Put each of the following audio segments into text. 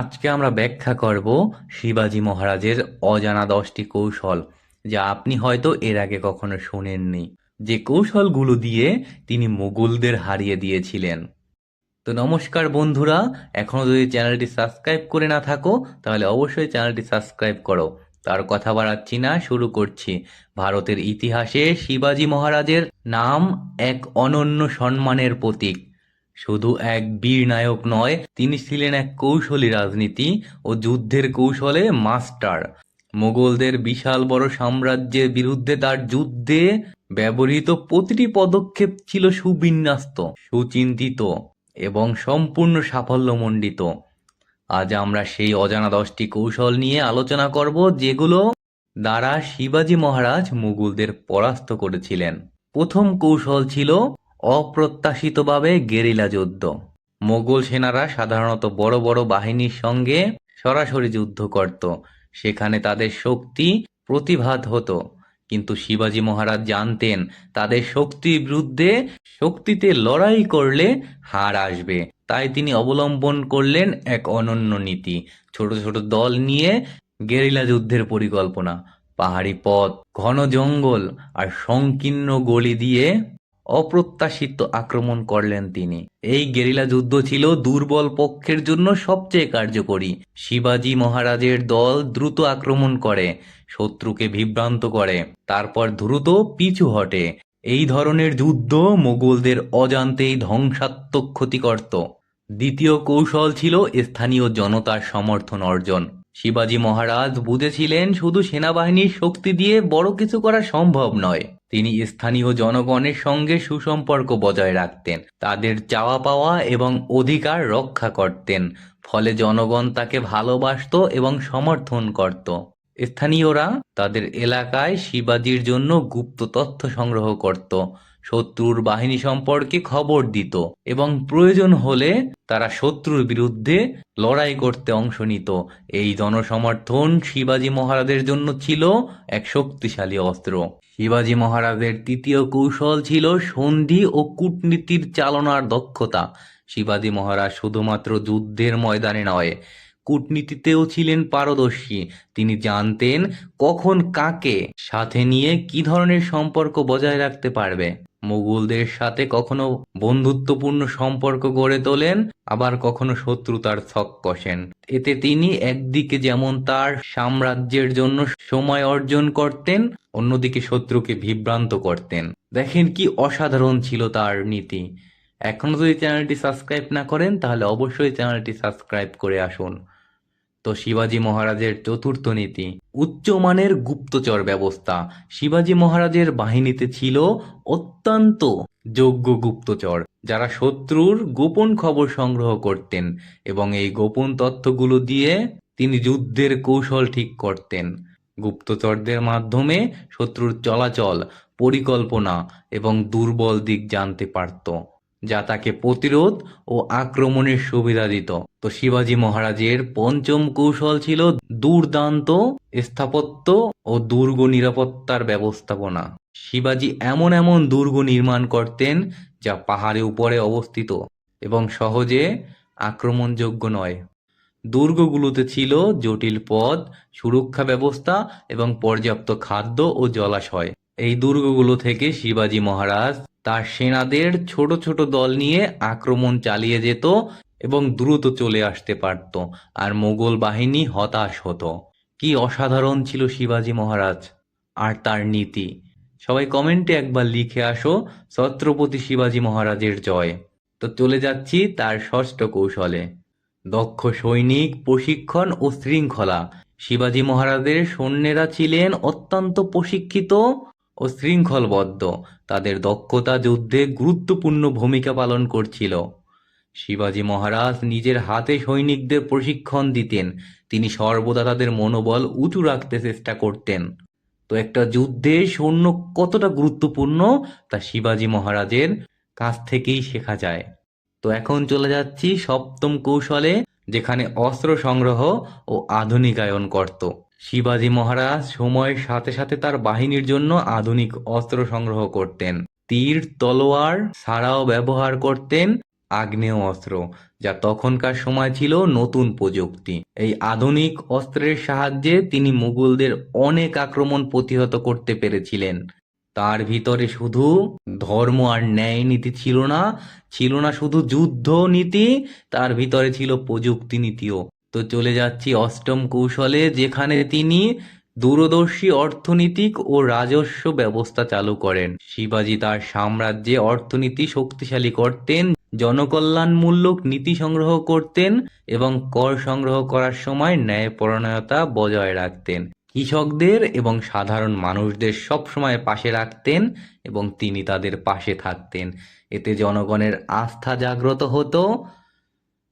আজকে আমরা ব্যাখ্যা করব শিবাজি মহারাজের অজানা দশটি কৌশল, যা আপনি হয়তো এর আগে কখনো শোনেননি। যে কৌশলগুলো দিয়ে তিনি মুঘলদের হারিয়ে দিয়েছিলেন। তো নমস্কার বন্ধুরা, এখনও যদি চ্যানেলটি সাবস্ক্রাইব করে না থাকো, তাহলে অবশ্যই চ্যানেলটি সাবস্ক্রাইব করো। তার কথা বাড়াচ্ছি না, শুরু করছি। ভারতের ইতিহাসে শিবাজি মহারাজের নাম এক অনন্য সম্মানের প্রতীক। শুধু এক বীর নায়ক নয়, তিনি ছিলেন এক কৌশলী রাজনীতি ও যুদ্ধের কৌশলে মাস্টার। মোগলদের বিশাল বড় সাম্রাজ্যের বিরুদ্ধে তার যুদ্ধে ব্যবহৃত প্রতিটি পদক্ষেপ ছিল সুবিন্যস্ত, সুচিন্তিত এবং সম্পূর্ণ সাফল্যমণ্ডিত। আজ আমরা সেই অজানা দশটি কৌশল নিয়ে আলোচনা করব, যেগুলো দ্বারা শিবাজি মহারাজ মুঘলদের পরাস্ত করেছিলেন। প্রথম কৌশল ছিল অপ্রত্যাশিতভাবে গেরিলা যুদ্ধ। মোগল সেনারা সাধারণত বড় বড় বাহিনীর সঙ্গে সরাসরি যুদ্ধ করত। সেখানে তাদের শক্তি প্রতিভাত হতো। কিন্তু শিবাজি মহারাজ জানতেন, তাদের শক্তির বিরুদ্ধে শক্তিতে লড়াই করলে হার আসবে। তাই তিনি অবলম্বন করলেন এক অনন্য নীতি। ছোট ছোট দল নিয়ে গেরিলা যুদ্ধের পরিকল্পনা। পাহাড়ি পথ, ঘন জঙ্গল আর সংকীর্ণ গলি দিয়ে অপ্রত্যাশিত আক্রমণ করলেন তিনি। এই গেরিলা যুদ্ধ ছিল দুর্বল পক্ষের জন্য সবচেয়ে কার্যকরী। শিবাজি মহারাজের দল দ্রুত আক্রমণ করে, শত্রুকে বিভ্রান্ত করে, তারপর দ্রুত পিছু হটে। এই ধরনের যুদ্ধ মোগলদের অজান্তেই ধ্বংসাত্মক ক্ষতি করত দ্বিতীয় কৌশল ছিল স্থানীয় জনতার সমর্থন অর্জন। শিবাজি মহারাজ বুঝেছিলেন শুধু সেনাবাহিনীর শক্তি দিয়ে বড় কিছু করা সম্ভব নয়। তিনি স্থানীয় জনগণের সঙ্গে সুসম্পর্ক বজায় রাখতেন, তাদের চাওয়া পাওয়া এবং অধিকার রক্ষা করতেন, ফলে জনগণ তাকে ভালোবাসত এবং সমর্থন করত। স্থানীয়রা তাদের এলাকায় শিবাজির জন্য গুপ্ত তথ্য সংগ্রহ করত, শত্রুর বাহিনী সম্পর্কে খবর দিত এবং প্রয়োজন হলে তারা শত্রুর বিরুদ্ধে লড়াই করতে অংশ নিত। এই জনসমর্থন শিবাজি মহারাজের জন্য ছিল এক শক্তিশালী অস্ত্র। শিবাজি মহারাজের তৃতীয় কৌশল ছিল সন্ধি ও কূটনীতির চালনার দক্ষতা। শিবাজি মহারাজ শুধুমাত্র যুদ্ধের ময়দানে নয় কূটনীতিতেও ছিলেন পারদর্শী। তিনি জানতেন কখন কাকে সাথে নিয়ে কি ধরনের সম্পর্ক বজায় রাখতে পারবে। মুঘলদের সাথে কখনো বন্ধুত্বপূর্ণ সম্পর্ক গড়ে তোলেন, আবার কখনো শত্রুতার ছক কষেন। এতে তিনি একদিকে যেমন তার সাম্রাজ্যের জন্য সময় অর্জন করতেন, অন্যদিকে শত্রুকে বিভ্রান্ত করতেন। দেখেন কি অসাধারণ ছিল তার নীতি। এখনও যদি চ্যানেলটি সাবস্ক্রাইব না করেন, তাহলে অবশ্যই চ্যানেলটি সাবস্ক্রাইব করে আসুন। তো শিবাজি মহারাজের চতুর্থ নীতি। উচ্চমানের গুপ্তচর ব্যবস্থা। শিবাজি মহারাজের বাহিনীতে ছিল অত্যন্ত যোগ্য গুপ্তচর, যারা শত্রুর গোপন খবর সংগ্রহ করতেন এবং এই গোপন তথ্যগুলো দিয়ে তিনি যুদ্ধের কৌশল ঠিক করতেন। গুপ্তচরদের মাধ্যমে শত্রুর চলাচল, পরিকল্পনা এবং দুর্বল দিক জানতে পারত, যা তাকে প্রতিরোধ ও আক্রমণের সুবিধা দিত। তো শিবাজি মহারাজের পঞ্চম কৌশল ছিল দুর্দান্ত স্থাপত্য ও দুর্গ নিরাপত্তার ব্যবস্থাপনা। শিবাজি এমন এমন দুর্গ নির্মাণ করতেন যা পাহাড়ে উপরে অবস্থিত এবং সহজে আক্রমণযোগ্য নয়। দুর্গগুলোতে ছিল জটিল পথ, সুরক্ষা ব্যবস্থা এবং পর্যাপ্ত খাদ্য ও জলাশয়। এই দুর্গগুলো থেকে শিবাজি মহারাজ তার সেনাদের ছোট ছোট দল নিয়ে আক্রমণ চালিয়ে যেত এবং দ্রুত চলে আসতে পারত, আর মোগল বাহিনী হতাশ হতো। কি অসাধারণ ছিল শিবাজি মহারাজ আর তার নীতি। সবাই কমেন্টে একবার লিখে আসো ছত্রপতি শিবাজি মহারাজের জয়। তো চলে যাচ্ছি তার ষষ্ঠ কৌশলে। দক্ষ সৈনিক, প্রশিক্ষণ ও শৃঙ্খলা। শিবাজি মহারাজের সৈন্যেরা ছিলেন অত্যন্ত প্রশিক্ষিত ও শৃঙ্খলবদ্ধ। তাদের দক্ষতা যুদ্ধে গুরুত্বপূর্ণ ভূমিকা পালন করছিল। শিবাজি মহারাজ নিজের হাতে সৈনিকদের প্রশিক্ষণ দিতেন। তিনি সর্বদা তাদের মনোবল উঁচু রাখতে চেষ্টা করতেন। তো একটা যুদ্ধে সৈন্য কতটা গুরুত্বপূর্ণ, তা শিবাজি মহারাজের কাছ থেকেই শেখা যায়। তো এখন চলে যাচ্ছি সপ্তম কৌশলে, যেখানে অস্ত্র সংগ্রহ ও আধুনিকায়ন করত। শিবাজি মহারাজ সময়ের সাথে সাথে তার বাহিনীর জন্য আধুনিক অস্ত্র সংগ্রহ করতেন। তীর, তলোয়ার ছাড়াও ব্যবহার করতেন। আগ্নেয় অস্ত্র, যা তখনকার সময় ছিল নতুন প্রযুক্তি। এই আধুনিক অস্ত্রের সাহায্যে তিনি মুঘলদের অনেক আক্রমণ প্রতিহত করতে পেরেছিলেন। তার ভিতরে শুধু ধর্ম আর ন্যায় নীতি ছিল না ছিল না শুধু যুদ্ধ নীতি, তার ভিতরে ছিল প্রযুক্তি নীতিও। তো চলে যাচ্ছি অষ্টম কৌশলে, যেখানে তিনি দূরদর্শী অর্থনৈতিক ও রাজস্ব ব্যবস্থা চালু করেন। শিবাজি তার সাম্রাজ্যে অর্থনীতি শক্তিশালী করতেন জনকল্যাণমূলক নীতি সংগ্রহ করতেন এবং কর সংগ্রহ করার সময় ন্যায়পরায়ণতা বজায় রাখতেন। কৃষকদের এবং সাধারণ মানুষদের সবসময় পাশে রাখতেন এবং তিনি তাদের পাশে থাকতেন। এতে জনগণের আস্থা জাগ্রত হতো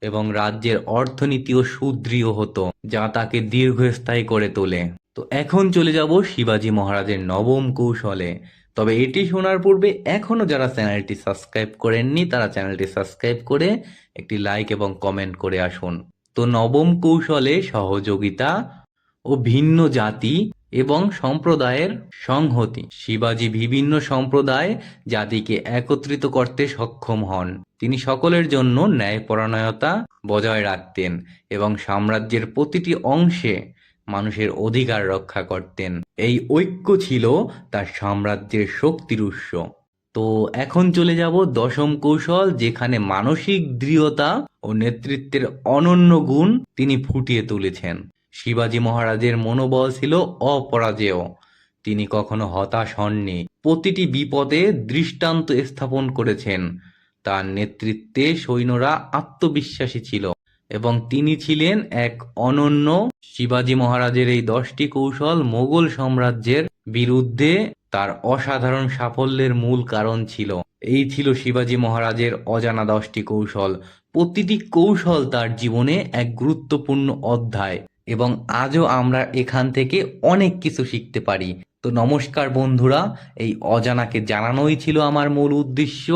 এবং রাজ্যের অর্থনীতিও সুদৃঢ় হতো, যা তাকে দীর্ঘস্থায়ী করে তোলে। তো এখন চলে যাব শিবাজি মহারাজের নবম কৌশলে। তবে এটি শোনার পূর্বে এখনও যারা চ্যানেলটি সাবস্ক্রাইব করেননি, তারা চ্যানেলটি সাবস্ক্রাইব করে একটি লাইক এবং কমেন্ট করে আসুন। তো নবম কৌশলে সহযোগিতা ও ভিন্ন জাতি এবং সম্প্রদায়ের সংহতি। শিবাজি বিভিন্ন সম্প্রদায় জাতিকে একত্রিত করতে সক্ষম হন। তিনি সকলের জন্য ন্যায়পরায়ণতা বজায় রাখতেন এবং সাম্রাজ্যের প্রতিটি অংশে মানুষের অধিকার রক্ষা করতেন। এই ঐক্য ছিল তার সাম্রাজ্যের শক্তির উৎস। তো এখন চলে যাব দশম কৌশল, যেখানে মানসিক দৃঢ়তা ও নেতৃত্বের অনন্য গুণ তিনি ফুটিয়ে তুলেছেন। শিবাজি মহারাজের মনোবল ছিল অপরাজেয়। তিনি কখনো হতাশ হননি। প্রতিটি বিপদে দৃষ্টান্ত স্থাপন করেছেন। তার নেতৃত্বে সৈন্যরা আত্মবিশ্বাসী ছিল। এবং তিনি ছিলেন এক অনন্য শিবাজি মহারাজের এই দশটি কৌশল মোগল সাম্রাজ্যের বিরুদ্ধে তার অসাধারণ সাফল্যের মূল কারণ ছিল। এই ছিল শিবাজি মহারাজের অজানা দশটি কৌশল। প্রতিটি কৌশল তার জীবনে এক গুরুত্বপূর্ণ অধ্যায় এবং আজও আমরা এখান থেকে অনেক কিছু শিখতে পারি। তো নমস্কার বন্ধুরা, এই অজানাকে জানানোই ছিল আমার মূল উদ্দেশ্য।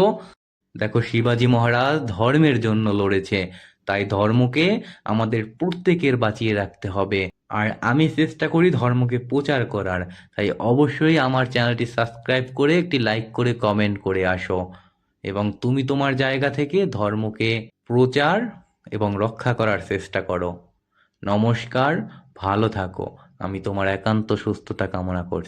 দেখো, শিবাজি মহারাজ ধর্মের জন্য লড়েছে। তাই ধর্মকে আমাদের প্রত্যেকের বাঁচিয়ে রাখতে হবে। আর আমি চেষ্টা করি ধর্মকে প্রচার করার। তাই অবশ্যই আমার চ্যানেলটি সাবস্ক্রাইব করে একটি লাইক করে কমেন্ট করে আসো। এবং তুমি তোমার জায়গা থেকে ধর্মকে প্রচার এবং রক্ষা করার চেষ্টা করো। নমস্কার, ভালো থাকো। আমি তোমার একান্ত সুস্থতা কামনা করছি।